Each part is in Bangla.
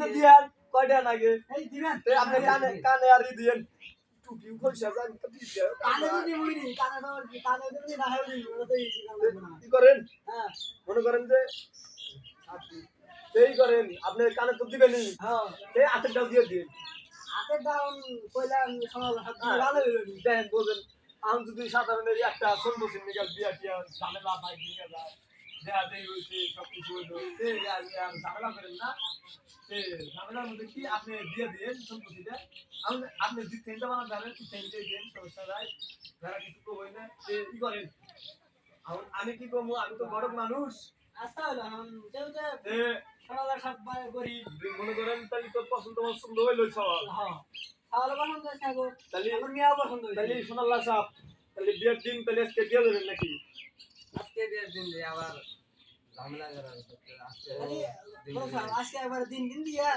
আপনি দিয়েন। কয়টা লাগে? এই দিবেন। আপনি কানে কানে আর দিয়েন। কানে কানে তো কানে না। হয় কি করেন? হ্যাঁ। মনে করেন যে এই করেন আপনি কানে তো দিবেন হ্যাঁ। এই হাতের ডাল দিয়ে দিন। হাতের কইলা সমাল হাত দিয়ে দেখেন বলেন। আমি যদি সাধারণ এই একটা সন্ধ্যা সিন্ডিকাল বিয়া টিয়া ঝামেলা নিয়ে যায়। না কি আপনি যে তিনটা বানা জানেন তিনটে দিন সমস্যা নাই। যারা কিছু কই না এই ই করেন? আমি কি কমু আমি তো বড় মানুষ। আচ্ছা মনে করেন তাহলে তো পছন্দ পছন্দ হইল সবার হ্যাঁ তাহলে সোনাল্লা সাপ তাহলে বিয়ের দিন তাহলে আজকে দিয়ে দেবেন নাকি? আজকে বিয়ের দিন দিয়ে আবার ঝামেলা করা। আজকে একবার দিন দিন দিয়া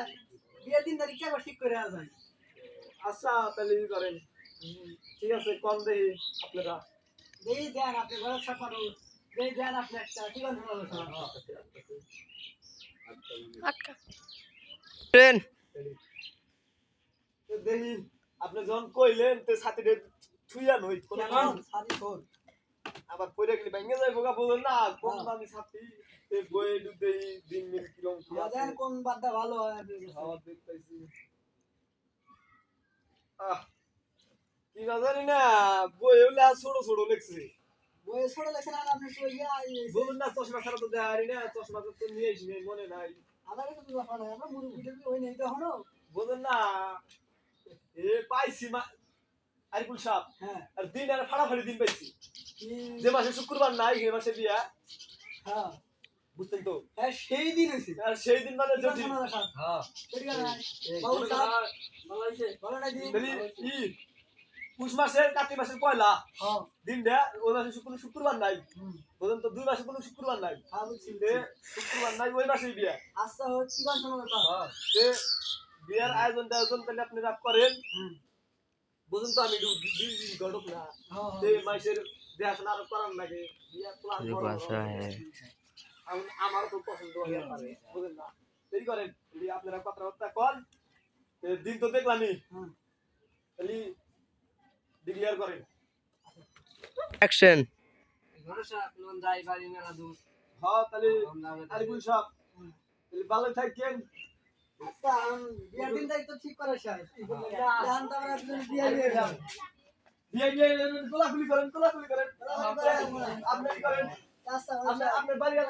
বিয়ের দিন তারিখ একবার ঠিক করে আসা যায় আচ্ছা তাহলে ই করেন। ঠিক আছে কম দেই আপনারা। দেখি দেন আপনি পারো দেখি দেন আপনি একটা ঠিক আছে ভালো ট্রেন তো আপনি যখন কইলেন তো সাথে থুইয়া নই কোন তোর আবার পয়রা গেলে ভেঙে যায় বোকা বলেন না হ্যাঁ। দামি সাথী এই বইয়ে ডুব দিন মিল কিরম দেন কোন বাদটা ভালো হয় খাওয়া দেখতেছি। আহ কি না জানি না বই হলে ছোট ছোট লেখছে। বই ছোট লেখেন আর আপনি তো ইয়া বলুন না চশমা ছাড়া তো দেখারি না চশমা তো নিয়ে আসি মনে নাই। আমার তো ব্যাপার নাই আমরা মুরগি টুরগি হই নাই তখনও বলুন না এ পাইছি মা আরিফুল সাহ হ্যাঁ। আর দিন আর ফাড়াফাড়ি দিন পাইছি। যে মাসে শুক্রবার নাই সে মাসে বিয়া। হ্যাঁ। বুঝতেন তো? হ্যাঁ সেই দিন হয়েছে। আর সেই দিন মানে যদি হ্যাঁ। ঠিক আছে। এই বাবু সাহেব, করেন, ভালো নাই ই পুষ মাসের কার্তিক মাসের পয়লা। হ্যাঁ। ওই মাসে কোনো শুক্রবার নাই। বলুন তো? দুই মাসে কোনো শুক্রবার নাই। শুক্রবার নাই ওই মাসেই বিয়া। আচ্ছা হ্যাঁ। বিয়ার আয়োজন টায়োজন তাহলে আপনি রাখ করেন বুঝুন তো আমি একটু দিন দিন ঘটক না। মাসের হ্যাঁ আমার তো পছন্দ হয়ে পারে না? দেরি করেন আপনারা কথাবার্তা কর দিন তো দেখলামই। তাহলে ডিক্লিয়ার করেন। অ্যাকশন ভরসা কোন যাই বাড়ি মেলা দূর। হ্যাঁ। তাহলে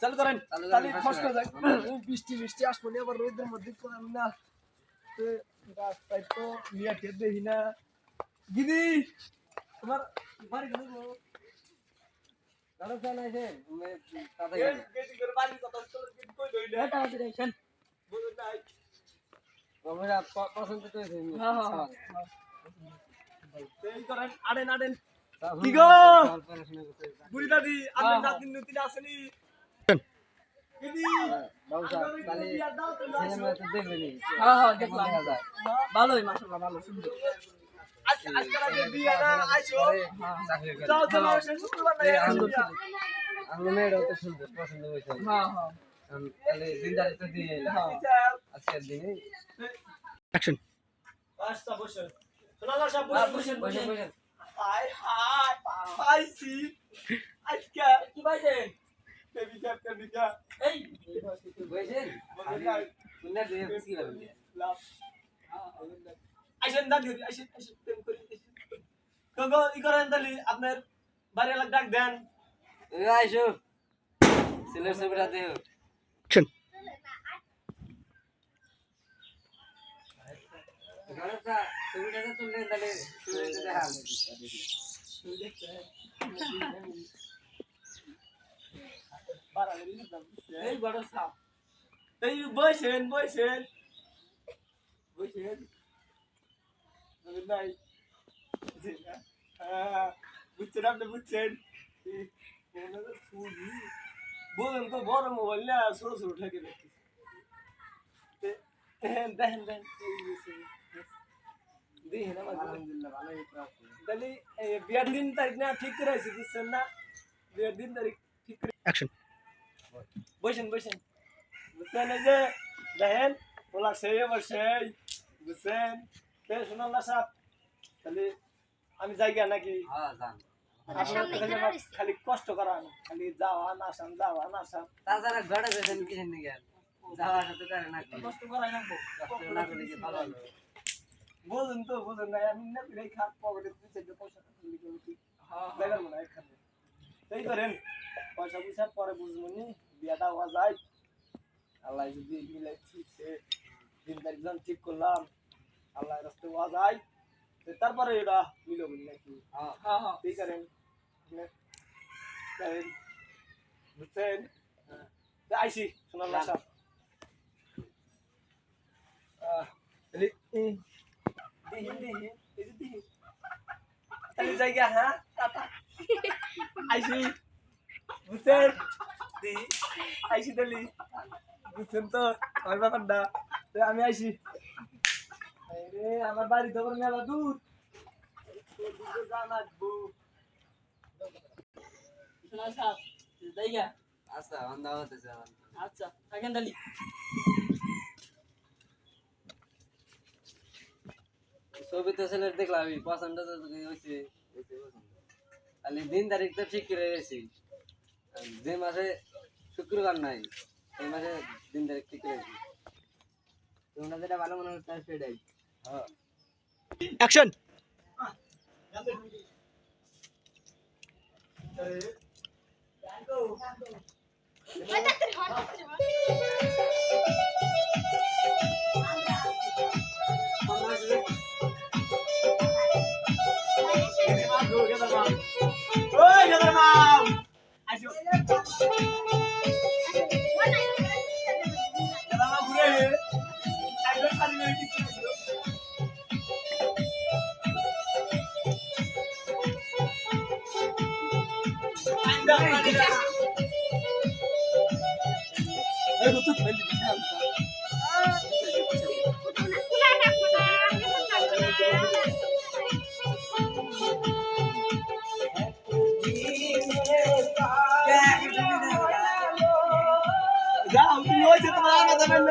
চালু করেন। তাহলে ফাঁস ফস করে বৃষ্টি বৃষ্টি আসব না আবার রোদের মধ্যে করাম না। তো রাস্তায় তো নিয়ে কে দেখি না। দিদি তোমার বাড়ি গেল ভরসা নাই সে আমি তাতে করে বাড়ি কথা কই দইলে? এটা আছে দেখেন বুঝুন নাই আমরা পছন্দ তো হয়েছে হ্যাঁ, হ্যাঁ, এই করেন আড়েন আড়েন কি কি গো? গো? পড়াশোনা করতে বুড়ি দাদি আপনার হ্যাঁ, নাতিন আসেনি। দিদি বাবু সাহেব আপনার তাহলে বিয়ার দাও তো সিনেমা তো দেখবেনি কেমন দেখা যায় ভালোই মাশাআল্লাহ ভালো সুন্দর আজ আজকাল আগে বিয়া না আইছো আরে, চাকরি করে যাও চলো সে শুক্রবার নাই সুন্দর বিয়া। আমার মেয়েরাও তো সুন্দর পছন্দ হয়েছে আম, তাহলে দিনদারি তো দিয়ে এলাম। আজকের দিনে অ্যাকশন বসেন সোনালা সাহেব বসেন বসে বসে হাই হাই পাইছি আজকে কি পাইছেন বেবি ক্যাপ এই! বসেন বলে নাই শুনে দিয়ে কি করবে লাভ আইসেন দাদি আইসেন আইসেন। প্রেম করি কগো ই করেন তাহলে আপনার বাড়ি এলাকা ডাক দেন। এই আইসো। ছেলের ছবিটা দেও। অ্যাকশন ঘরেরটা ছবিটা তো তুললে তাহলে ছবিটা দেখা এই বড় সাপ এই বসেন বসেন বসেন বলেন নাই হ্যাঁ, বুঝছেন আপনি বুঝছেন এই ফোনে তো ছবি। বলেন তো বড় মোবাইল না ছোট ছোট ঠেকে দেখি দেখেন দেখেন দেখেন এই যে ছবি। দেখেন আমার ঘরে। আলহামদুলিল্লাহ ভালোই তো আছে তাহলে এই বিয়ার দিন তারিখ না ঠিক করে আছি বুঝছেন না বিয়ার দিন তারিখ ঠিক করে অ্যাকশন বসেন বসেন। বুঝছেন এই যে দেখেন ওলা সেই আবার সেই বুঝছেন? শোনাল না সাপ তাহলে আমি গিয়া নাকি? হ্যাঁ খালি কষ্ট করা খালি যাওয়া না আসাম যাওয়া না আসাম তাছাড়া ঘরে যেতেন কিসের নিগে? যাওয়ার সাথে করে না কষ্ট করাই না কষ্ট না করলে কি ভালো বোঝেন তো বোঝেন না আমি না খাট পকেটে পয়সা লিখে দেখার মনে হয় একখানে এই করেন পয়সা পয়সা পরে বুঝব নি বিয়াটা হওয়া যায়। আল্লাহ যদি মিলে ঠিক সে দিন তারিখ যখন ঠিক করলাম আল্লাহ রাস্তে হওয়া যায়। তারপরে এটা মিলব নাকি? হ্যাঁ। হ্যাঁ হ্যাঁ। ঠিক করেন বুঝছেন? হ্যাঁ। তো আইসি তাহলে এই দিহি দিহি এই যে দিহি। তাহলে জায়গা হ্যাঁ? টাটা। আইসি বুঝছেন আইসি তাহলে বুঝছেন তো আমার ব্যাপারটা তো আমি আইসি রে আমার বাড়ি তো মেলা দূর আচ্ছা বান্ধা হতেছে আচ্ছা থাকেন তাহলে ছবি তো ছেলের দেখলাম আমি পছন্দ তো হয়েছে তাহলে দিন তারিখ তো ঠিক করে গেছি যে মাসে শুক্রবার নাই সেই মাসে দিন তারিখ ঠিক করে গেছি তোমরা যেটা ভালো মনে হচ্ছে সেটাই। হ্যাঁ। অ্যাকশন ওই এই তো তো মেলি বিশাল যাও তুমি ওই যে তোমার আনা যাবেন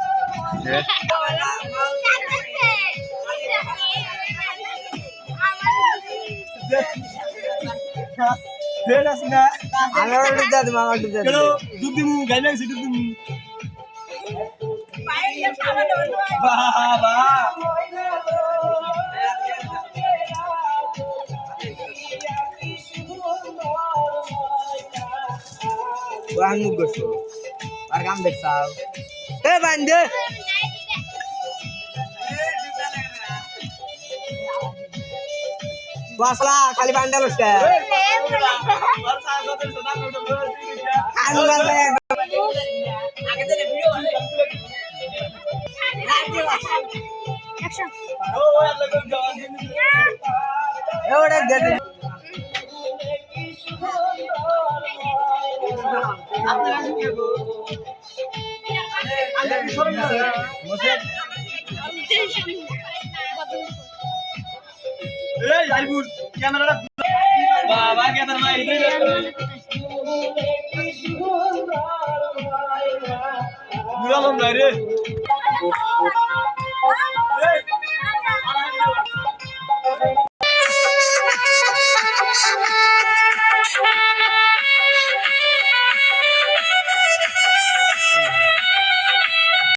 নান্দা কে আবার তোমার হারবে আমি ক্যামেরা দিতে আসি তোমাদের নান্দা ফের আস না আমি ওটা দিয়ে দেবো আমার দিয়ে কেন দুধ দিমু গাই লাগছে দুধ দিমু বাবা Wah, nugus tuh. Arkam beksaw. Eh, bande. Wasla, kali bandel udah. Anu bande. Eh, udah jadi. এই আইবুল ক্যামেরাটা বাবা ক্যামেরা মাই বুড়ালাম না রে।